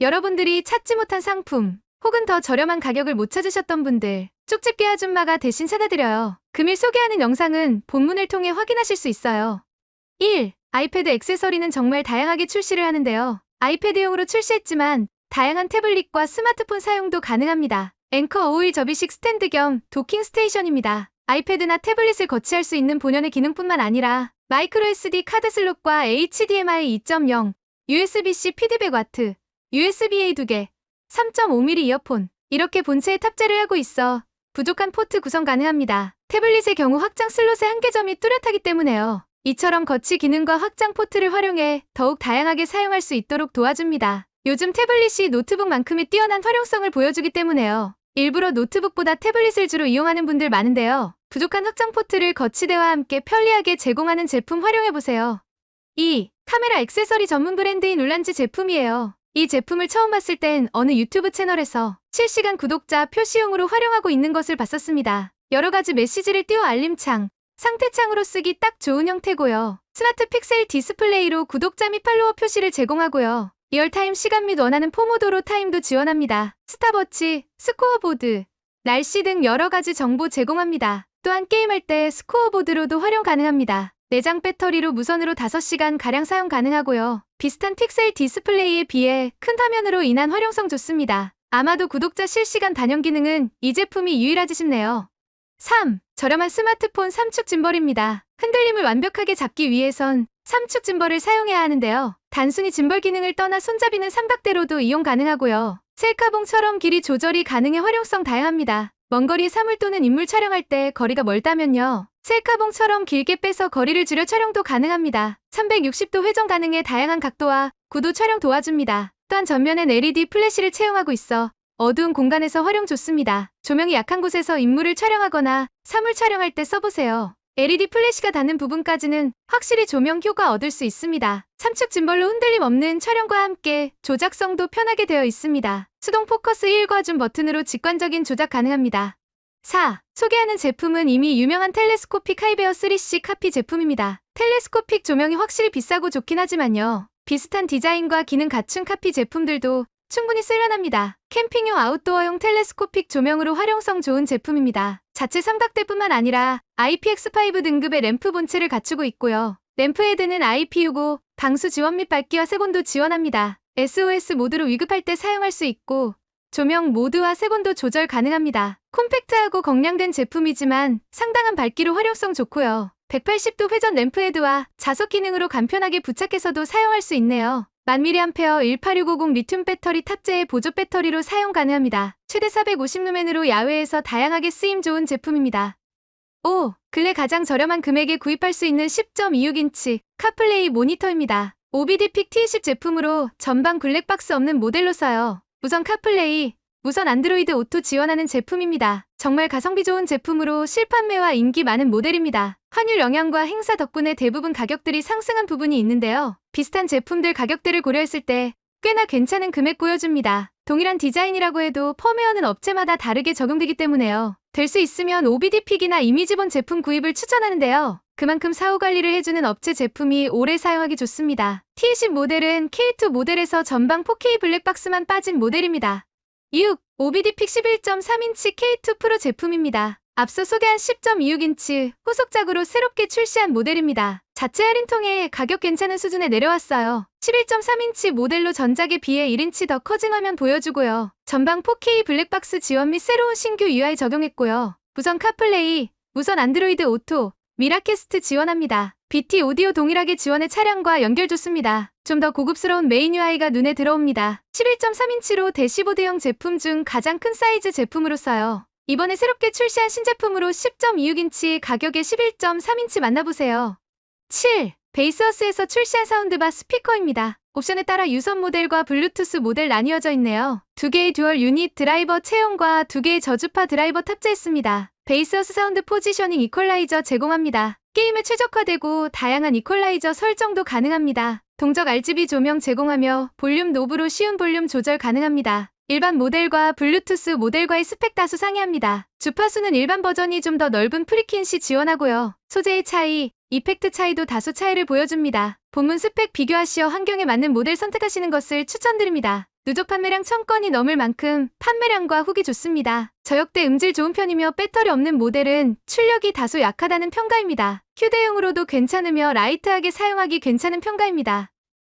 여러분들이 찾지 못한 상품 혹은 더 저렴한 가격을 못 찾으셨던 분들 쪽집게 아줌마가 대신 찾아드려요. 금일 소개하는 영상은 본문을 통해 확인하실 수 있어요. 1. 아이패드 액세서리는 정말 다양하게 출시를 하는데요. 아이패드용으로 출시했지만 다양한 태블릿과 스마트폰 사용도 가능합니다. 앵커 오일 접이식 스탠드 겸 도킹 스테이션입니다. 아이패드나 태블릿을 거치할 수 있는 본연의 기능뿐만 아니라 마이크로 SD 카드 슬롯과 HDMI 2.0, USB-C 피드백 와트, USB-A 2개, 3.5mm 이어폰 이렇게 본체에 탑재를 하고 있어 부족한 포트 구성 가능합니다. 태블릿의 경우 확장 슬롯의 한계점이 뚜렷하기 때문에요. 이처럼 거치 기능과 확장 포트를 활용해 더욱 다양하게 사용할 수 있도록 도와줍니다. 요즘 태블릿이 노트북만큼의 뛰어난 활용성을 보여주기 때문에요. 일부러 노트북보다 태블릿을 주로 이용하는 분들 많은데요. 부족한 확장 포트를 거치대와 함께 편리하게 제공하는 제품 활용해보세요. 2. 카메라 액세서리 전문 브랜드인 울란즈 제품이에요. 이 제품을 처음 봤을 땐 어느 유튜브 채널에서 실시간 구독자 표시용으로 활용하고 있는 것을 봤었습니다. 여러 가지 메시지를 띄워 알림창, 상태창으로 쓰기 딱 좋은 형태고요. 스마트 픽셀 디스플레이로 구독자 및 팔로워 표시를 제공하고요. 리얼타임 시간 및 원하는 포모도로 타임도 지원합니다. 스타버치, 스코어보드, 날씨 등 여러 가지 정보 제공합니다. 또한 게임할 때 스코어보드로도 활용 가능합니다. 내장 배터리로 무선으로 5시간 가량 사용 가능하고요. 비슷한 픽셀 디스플레이에 비해 큰 화면으로 인한 활용성 좋습니다. 아마도 구독자 실시간 단연 기능은 이 제품이 유일하지 싶네요. 3. 저렴한 스마트폰 3축 짐벌입니다. 흔들림을 완벽하게 잡기 위해선 3축 짐벌을 사용해야 하는데요. 단순히 짐벌 기능을 떠나 손잡이는 삼각대로도 이용 가능하고요. 셀카봉처럼 길이 조절이 가능해 활용성 다양합니다. 먼 거리 사물 또는 인물 촬영할 때 거리가 멀다면요. 셀카봉처럼 길게 빼서 거리를 줄여 촬영도 가능합니다. 360도 회전 가능해 다양한 각도와 구도 촬영 도와줍니다. 또한 전면엔 LED 플래시를 채용하고 있어 어두운 공간에서 활용 좋습니다. 조명이 약한 곳에서 인물을 촬영하거나 사물 촬영할 때 써보세요. LED 플래시가 닿는 부분까지는 확실히 조명 효과 얻을 수 있습니다. 삼축 짐벌로 흔들림 없는 촬영과 함께 조작성도 편하게 되어 있습니다. 수동 포커스 1과 줌 버튼으로 직관적인 조작 가능합니다. 4. 소개하는 제품은 이미 유명한 텔레스코픽 하이베어 3C 카피 제품입니다. 텔레스코픽 조명이 확실히 비싸고 좋긴 하지만요. 비슷한 디자인과 기능 갖춘 카피 제품들도 충분히 쓸만합니다. 캠핑용 아웃도어용 텔레스코픽 조명으로 활용성 좋은 제품입니다. 자체 삼각대뿐만 아니라 IPX5 등급의 램프 본체를 갖추고 있고요. 램프 헤드는 IP65, 방수 지원 및 밝기와 색온도 지원합니다. SOS 모드로 위급할 때 사용할 수 있고 조명 모드와 색온도 조절 가능합니다. 콤팩트하고 경량된 제품이지만 상당한 밝기로 활용성 좋고요. 180도 회전 램프 헤드와 자석 기능으로 간편하게 부착해서도 사용할 수 있네요. 1000mAh 18650 리튬 배터리 탑재의 보조 배터리로 사용 가능합니다. 최대 450루멘으로 야외에서 다양하게 쓰임 좋은 제품입니다. 5. 근래 가장 저렴한 금액에 구입할 수 있는 10.26인치 카플레이 모니터입니다. OBD픽 T20 제품으로 전방 블랙박스 없는 모델로 써요. 무선 카플레이, 무선 안드로이드 오토 지원하는 제품입니다. 정말 가성비 좋은 제품으로 실판매와 인기 많은 모델입니다. 환율 영향과 행사 덕분에 대부분 가격들이 상승한 부분이 있는데요. 비슷한 제품들 가격대를 고려했을 때 꽤나 괜찮은 금액 보여줍니다. 동일한 디자인이라고 해도 펌웨어는 업체마다 다르게 적용되기 때문에요. 될 수 있으면 OBD픽이나 이미지본 제품 구입을 추천하는데요. 그만큼 사후 관리를 해주는 업체 제품이 오래 사용하기 좋습니다. T20 모델은 K2 모델에서 전방 4K 블랙박스만 빠진 모델입니다. 6. OBD픽 11.3인치 K2 프로 제품입니다. 앞서 소개한 10.26인치 후속작으로 새롭게 출시한 모델입니다. 자체 할인 통해 가격 괜찮은 수준에 내려왔어요. 11.3인치 모델로 전작에 비해 1인치 더 커진 화면 보여주고요. 전방 4K 블랙박스 지원 및 새로운 신규 UI 적용했고요. 무선 카플레이, 무선 안드로이드 오토, 미라캐스트 지원합니다. BT 오디오 동일하게 지원해 차량과 연결 좋습니다. 좀 더 고급스러운 메인 UI가 눈에 들어옵니다. 11.3인치로 대시보드형 제품 중 가장 큰 사이즈 제품으로써요. 이번에 새롭게 출시한 신제품으로 10.26인치 가격에 11.3인치 만나보세요. 7. 베이스어스에서 출시한 사운드바 스피커입니다. 옵션에 따라 유선 모델과 블루투스 모델 나뉘어져 있네요. 두 개의 듀얼 유닛 드라이버 채용과 두 개의 저주파 드라이버 탑재했습니다. 베이스어스 사운드 포지셔닝 이퀄라이저 제공합니다. 게임에 최적화되고 다양한 이퀄라이저 설정도 가능합니다. 동적 RGB 조명 제공하며 볼륨 노브로 쉬운 볼륨 조절 가능합니다. 일반 모델과 블루투스 모델과의 스펙 다수 상이합니다. 주파수는 일반 버전이 좀 더 넓은 프리퀸시 지원하고요. 소재의 차이, 이펙트 차이도 다소 차이를 보여줍니다. 본문 스펙 비교하시어 환경에 맞는 모델 선택하시는 것을 추천드립니다. 누적 판매량 1000건이 넘을 만큼 판매량과 후기 좋습니다. 저역대 음질 좋은 편이며 배터리 없는 모델은 출력이 다소 약하다는 평가입니다. 휴대용으로도 괜찮으며 라이트하게 사용하기 괜찮은 평가입니다.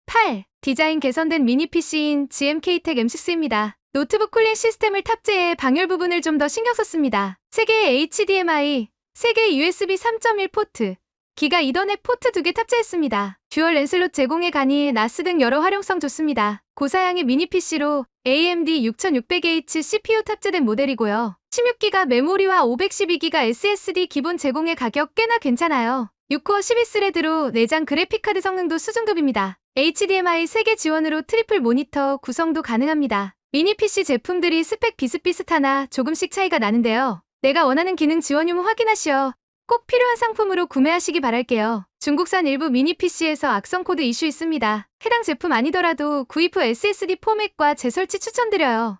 8. 디자인 개선된 미니 PC인 GMK-텍 M6입니다. 노트북 쿨링 시스템을 탑재해 방열 부분을 좀 더 신경 썼습니다. 3개의 HDMI, 3개의 USB 3.1 포트, 기가 이더넷 포트 2개 탑재했습니다. 듀얼 랜슬롯 제공에 가니 나스 등 여러 활용성 좋습니다. 고사양의 미니 PC로 AMD 6600H CPU 탑재된 모델이고요. 16기가 메모리와 512기가 SSD 기본 제공의 가격 꽤나 괜찮아요. 6코어 12스레드로 내장 그래픽카드 성능도 수준급입니다. HDMI 3개 지원으로 트리플 모니터 구성도 가능합니다. 미니 PC 제품들이 스펙 비슷비슷하나 조금씩 차이가 나는데요. 내가 원하는 기능 지원 유무 확인하시어 꼭 필요한 상품으로 구매하시기 바랄게요. 중국산 일부 미니 PC에서 악성 코드 이슈 있습니다. 해당 제품 아니더라도 구입 후 SSD 포맷과 재설치 추천드려요.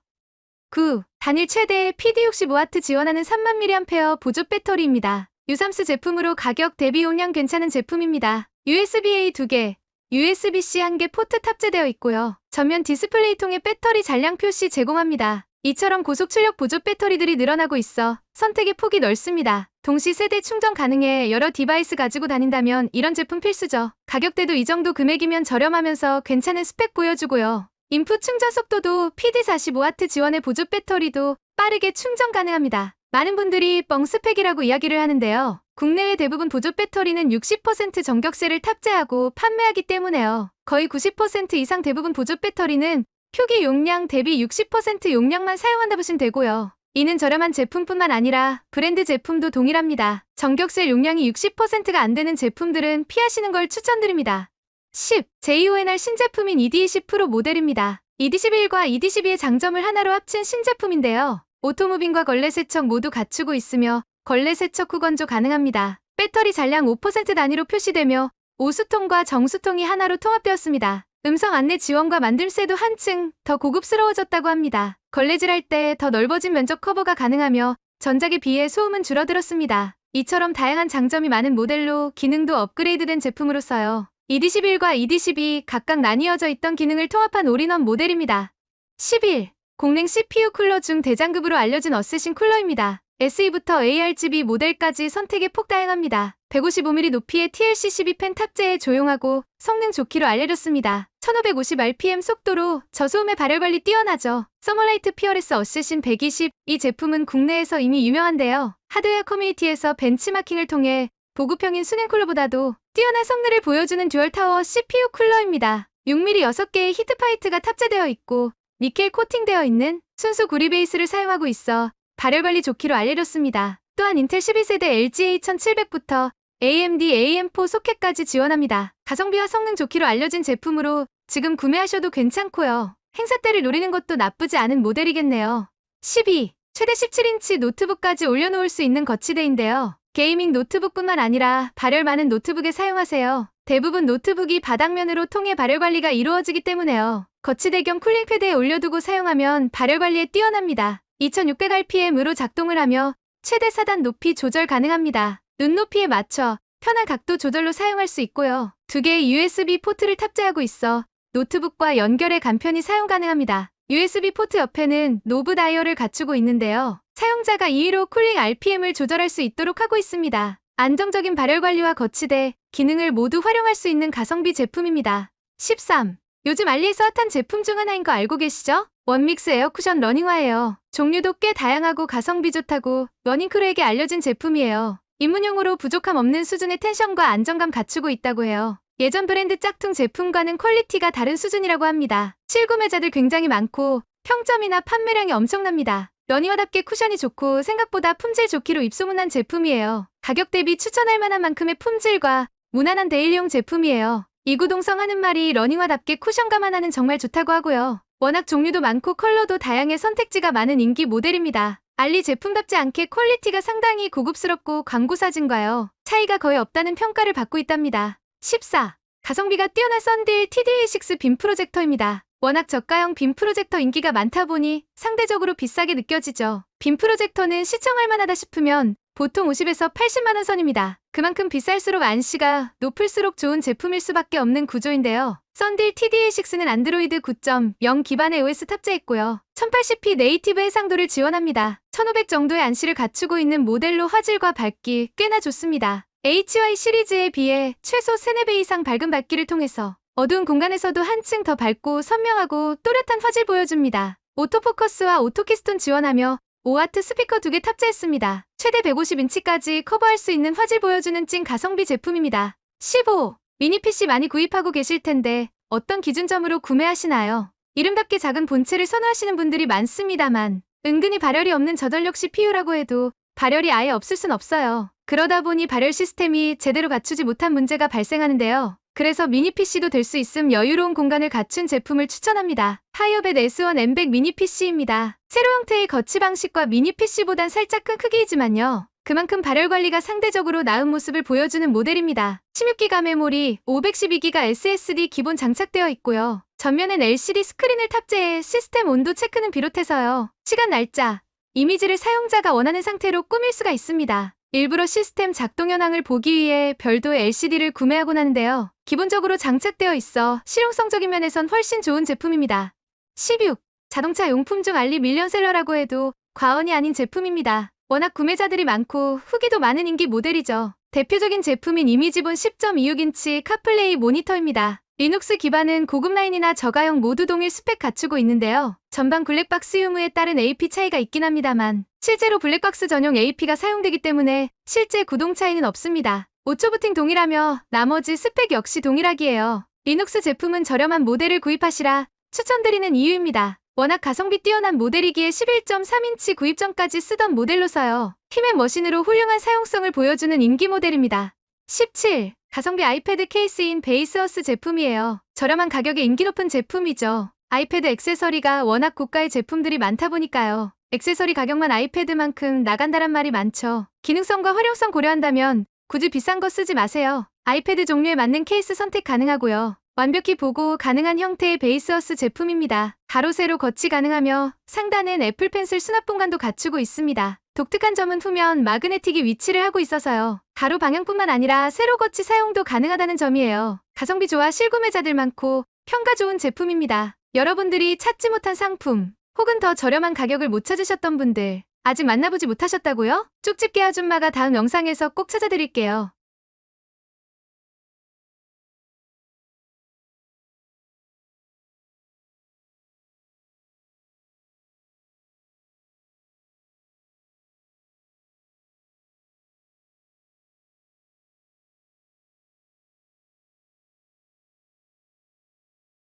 9. 단일 최대 PD65W 지원하는 3만 mAh 보조 배터리입니다. 유삼스 제품으로 가격 대비 용량 괜찮은 제품입니다. USB-A 2개, USB-C 1개 포트 탑재되어 있고요. 전면 디스플레이 통에 배터리 잔량 표시 제공합니다. 이처럼 고속 출력 보조 배터리들이 늘어나고 있어 선택의 폭이 넓습니다. 동시 세대 충전 가능해 여러 디바이스 가지고 다닌다면 이런 제품 필수죠. 가격대도 이 정도 금액이면 저렴하면서 괜찮은 스펙 보여주고요. 인풋 충전 속도도 PD45W 지원의 보조 배터리도 빠르게 충전 가능합니다. 많은 분들이 뻥 스펙이라고 이야기를 하는데요. 국내외 대부분 보조 배터리는 60% 전격세를 탑재하고 판매하기 때문에요. 거의 90% 이상 대부분 보조 배터리는 표기 용량 대비 60% 용량만 사용한다 보시면 되고요. 이는 저렴한 제품뿐만 아니라 브랜드 제품도 동일합니다. 전격셀 용량이 60%가 안 되는 제품들은 피하시는 걸 추천드립니다. 10. JONR 신제품인 ED20 프로 모델입니다. ED11과 ED12의 장점을 하나로 합친 신제품인데요. 오토무빙과 걸레 세척 모두 갖추고 있으며 걸레 세척 후 건조 가능합니다. 배터리 잔량 5% 단위로 표시되며 오수통과 정수통이 하나로 통합되었습니다. 음성 안내 지원과 만듦새도 한층 더 고급스러워졌다고 합니다. 걸레질할 때 더 넓어진 면적 커버가 가능하며 전작에 비해 소음은 줄어들었습니다. 이처럼 다양한 장점이 많은 모델로 기능도 업그레이드된 제품으로서요. ED11과 ED12 각각 나뉘어져 있던 기능을 통합한 올인원 모델입니다. 11. 공랭 CPU 쿨러 중 대장급으로 알려진 어쌔신 쿨러입니다. SE부터 ARGB 모델까지 선택의 폭 다양합니다. 155mm 높이의 TLC 12펜 탑재에 조용하고 성능 좋기로 알려졌습니다. 1550rpm 속도로 저소음의 발열 관리 뛰어나죠. 서머라이트 피어레스 어쌔신 120. 이 제품은 국내에서 이미 유명한데요. 하드웨어 커뮤니티에서 벤치마킹을 통해 보급형인 수냉 쿨러보다도 뛰어난 성능을 보여주는 듀얼 타워 CPU 쿨러입니다. 6mm 6개의 히트파이트가 탑재되어 있고 니켈 코팅되어 있는 순수 구리 베이스를 사용하고 있어 발열 관리 좋기로 알려졌습니다. 또한 인텔 12세대 LGA 1700부터 AMD AM4 소켓까지 지원합니다. 가성비와 성능 좋기로 알려진 제품으로 지금 구매하셔도 괜찮고요. 행사 때를 노리는 것도 나쁘지 않은 모델이겠네요. 12. 최대 17인치 노트북까지 올려놓을 수 있는 거치대인데요. 게이밍 노트북뿐만 아니라 발열 많은 노트북에 사용하세요. 대부분 노트북이 바닥면으로 통해 발열 관리가 이루어지기 때문에요. 거치대 겸 쿨링 패드에 올려두고 사용하면 발열 관리에 뛰어납니다. 2600rpm으로 작동을 하며 최대 4단 높이 조절 가능합니다. 눈높이에 맞춰 편한 각도 조절로 사용할 수 있고요. 두 개의 USB 포트를 탑재하고 있어 노트북과 연결해 간편히 사용 가능합니다. USB 포트 옆에는 노브 다이얼을 갖추고 있는데요. 사용자가 2위로 쿨링 RPM을 조절할 수 있도록 하고 있습니다. 안정적인 발열 관리와 거치대, 기능을 모두 활용할 수 있는 가성비 제품입니다. 13. 요즘 알리에서 핫한 제품 중 하나인 거 알고 계시죠? 원믹스 에어쿠션 러닝화예요. 종류도 꽤 다양하고 가성비 좋다고 러닝크루에게 알려진 제품이에요. 입문용으로 부족함 없는 수준의 텐션과 안정감 갖추고 있다고 해요. 예전 브랜드 짝퉁 제품과는 퀄리티가 다른 수준이라고 합니다. 실구매자들 굉장히 많고 평점이나 판매량이 엄청납니다. 러닝화답게 쿠션이 좋고 생각보다 품질 좋기로 입소문난 제품이에요. 가격 대비 추천할 만한 만큼의 품질과 무난한 데일리용 제품이에요. 이구동성 하는 말이 러닝화답게 쿠션감 하나는 정말 좋다고 하고요. 워낙 종류도 많고 컬러도 다양해 선택지가 많은 인기 모델입니다. 알리 제품답지 않게 퀄리티가 상당히 고급스럽고 광고 사진과요. 차이가 거의 없다는 평가를 받고 있답니다. 14. 가성비가 뛰어난 썬딜 TDA6 빔 프로젝터입니다. 워낙 저가형 빔 프로젝터 인기가 많다 보니 상대적으로 비싸게 느껴지죠. 빔 프로젝터는 시청할 만하다 싶으면 보통 50에서 80만원 선입니다. 그만큼 비쌀수록 안시가 높을수록 좋은 제품일 수밖에 없는 구조인데요. 썬딜 TDA6는 안드로이드 9.0 기반의 OS 탑재했고요. 1080p 네이티브 해상도를 지원합니다. 1500 정도의 안시를 갖추고 있는 모델로 화질과 밝기 꽤나 좋습니다. HY 시리즈에 비해 최소 3, 4배 이상 밝은 밝기를 통해서 어두운 공간에서도 한층 더 밝고 선명하고 또렷한 화질 보여줍니다. 오토포커스와 오토키스톤 지원하며 5와트 스피커 2개 탑재했습니다. 최대 150인치까지 커버할 수 있는 화질 보여주는 찐 가성비 제품입니다. 15. 미니 PC 많이 구입하고 계실 텐데 어떤 기준점으로 구매하시나요? 이름답게 작은 본체를 선호하시는 분들이 많습니다만 은근히 발열이 없는 저전력 CPU라고 해도 발열이 아예 없을 순 없어요. 그러다 보니 발열 시스템이 제대로 갖추지 못한 문제가 발생하는데요. 그래서 미니 PC도 될 수 있음 여유로운 공간을 갖춘 제품을 추천합니다. 하이어벳 S1 M100 미니 PC입니다. 세로 형태의 거치 방식과 미니 PC보단 살짝 큰 크기이지만요. 그만큼 발열 관리가 상대적으로 나은 모습을 보여주는 모델입니다. 16기가 메모리, 512기가 SSD 기본 장착되어 있고요. 전면엔 LCD 스크린을 탑재해 시스템 온도 체크는 비롯해서요. 시간 날짜, 이미지를 사용자가 원하는 상태로 꾸밀 수가 있습니다. 일부러 시스템 작동 현황을 보기 위해 별도의 LCD를 구매하곤 하는데요. 기본적으로 장착되어 있어 실용성적인 면에선 훨씬 좋은 제품입니다. 16. 자동차 용품 중 알리 밀리언셀러라고 해도 과언이 아닌 제품입니다. 워낙 구매자들이 많고 후기도 많은 인기 모델이죠. 대표적인 제품인 이미지본 10.26인치 카플레이 모니터입니다. 리눅스 기반은 고급 라인이나 저가형 모두 동일 스펙 갖추고 있는데요. 전방 블랙박스 유무에 따른 AP 차이가 있긴 합니다만 실제로 블랙박스 전용 AP가 사용되기 때문에 실제 구동 차이는 없습니다. 오초부팅 동일하며 나머지 스펙 역시 동일하기에요. 리눅스 제품은 저렴한 모델을 구입하시라 추천드리는 이유입니다. 워낙 가성비 뛰어난 모델이기에 11.3인치 구입 전까지 쓰던 모델로서요. 힘의 머신으로 훌륭한 사용성을 보여주는 인기 모델입니다. 17. 가성비 아이패드 케이스인 베이스어스 제품이에요. 저렴한 가격에 인기 높은 제품이죠. 아이패드 액세서리가 워낙 고가의 제품들이 많다 보니까요. 액세서리 가격만 아이패드만큼 나간다란 말이 많죠. 기능성과 활용성 고려한다면 굳이 비싼 거 쓰지 마세요. 아이패드 종류에 맞는 케이스 선택 가능하고요. 완벽히 보고 가능한 형태의 베이스어스 제품입니다. 가로 세로 거치 가능하며 상단엔 애플 펜슬 수납 공간도 갖추고 있습니다. 독특한 점은 후면 마그네틱이 위치를 하고 있어서요. 가로 방향뿐만 아니라 세로 거치 사용도 가능하다는 점이에요. 가성비 좋아 실구매자들 많고 평가 좋은 제품입니다. 여러분들이 찾지 못한 상품 혹은 더 저렴한 가격을 못 찾으셨던 분들 아직 만나보지 못하셨다고요? 쪽집게 아줌마가 다음 영상에서 꼭 찾아드릴게요.